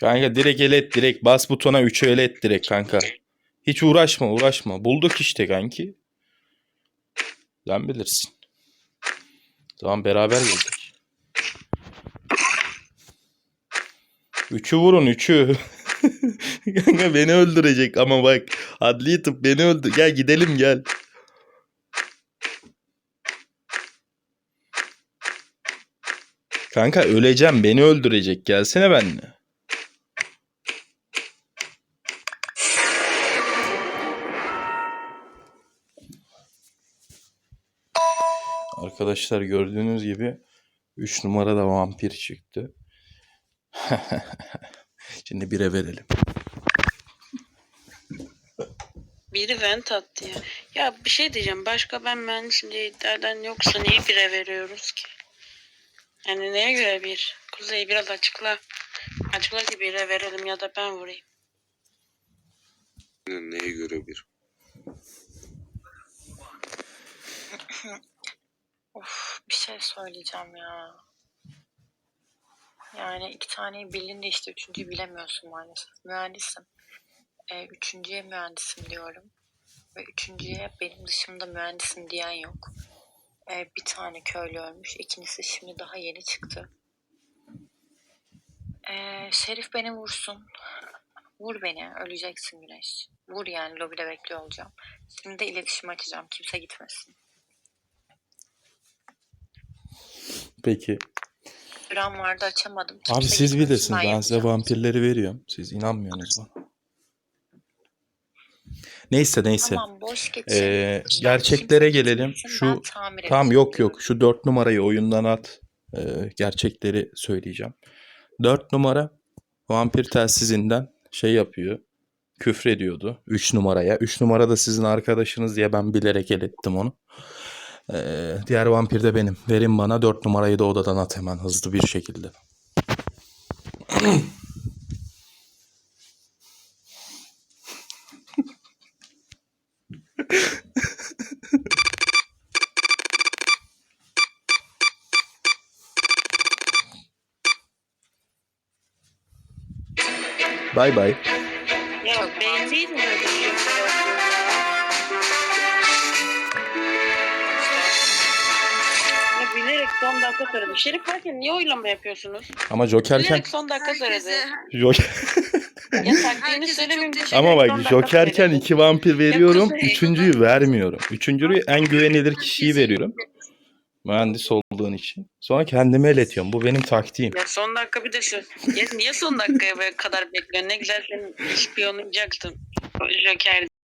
Kanka direkt el et direkt. Bas butona 3'ü el et direkt kanka. Hiç uğraşma uğraşma. Bulduk işte kanki. Sen bilirsin. Tamam beraber geldik. Üçü vurun üçü. kanka beni öldürecek ama bak. Adli tıp beni öldü. Gel gidelim gel. Kanka öleceğim beni öldürecek. Gelsene benimle. Arkadaşlar gördüğünüz gibi 3 numarada vampir çıktı. Şimdi bire verelim. Biri vent attı ya. Ya bir şey diyeceğim. Başka ben mühendisim diye iddia eden yoksa niye bire veriyoruz ki? Yani neye göre bir? Kuzey biraz açıkla. Açıkla ki bire verelim ya da ben vurayım. Neye göre bir? Of bir şey söyleyeceğim ya. Yani iki taneyi bildin de işte üçüncüyü bilemiyorsun maalesef. Mühendisim. Ee, üçüncüye mühendisim diyorum. Ve üçüncüye benim dışımda mühendisim diyen yok. Ee, bir tane köylü ölmüş. İkincisi şimdi daha yeni çıktı. Ee, Şerif beni vursun. Vur beni. Öleceksin Güneş. Vur yani lobide bekliyor olacağım. Şimdi de iletişim açacağım. Kimse gitmesin. Peki. Süren vardı açamadım. Abi Kimse siz gitmesin, bilirsiniz. Ben size yapacağım. vampirleri veriyorum. Siz inanmıyorsunuz bana. Neyse neyse. Tamam boş geçelim. Ee, gerçeklere gelelim. Şu edeceğim yok yok. Şu 4 numarayı oyundan at. Ee, gerçekleri söyleyeceğim. 4 numara vampir telsizinden şey yapıyor. Küfrediyordu 3 numaraya. 3 numara da sizin arkadaşınız diye ben bilerek el ettim onu. Ee, diğer vampir de benim. Verin bana 4 numarayı da odadan at hemen hızlı bir şekilde. Bay bay. Ya. Bilerek son dakika söyledim. Şerif varken niye oylama yapıyorsunuz? Ama Jokerken Bilerek son dakika söyledi. Joker... Ya taktiğini Herkese söylemeyeyim. çok Ama bak Jokerken iki vampir veriyorum. Kuzey, Üçüncüyü vermiyorum. Üçüncüyü en güvenilir kişiyi veriyorum. Mühendis olduğun için. Sonra kendime eletiyorum. Bu benim taktiğim. Ya son dakika bir de şu. Ya niye son dakikaya böyle kadar bekliyorsun? Ne güzel senin ispiyonlayacaktın. Joker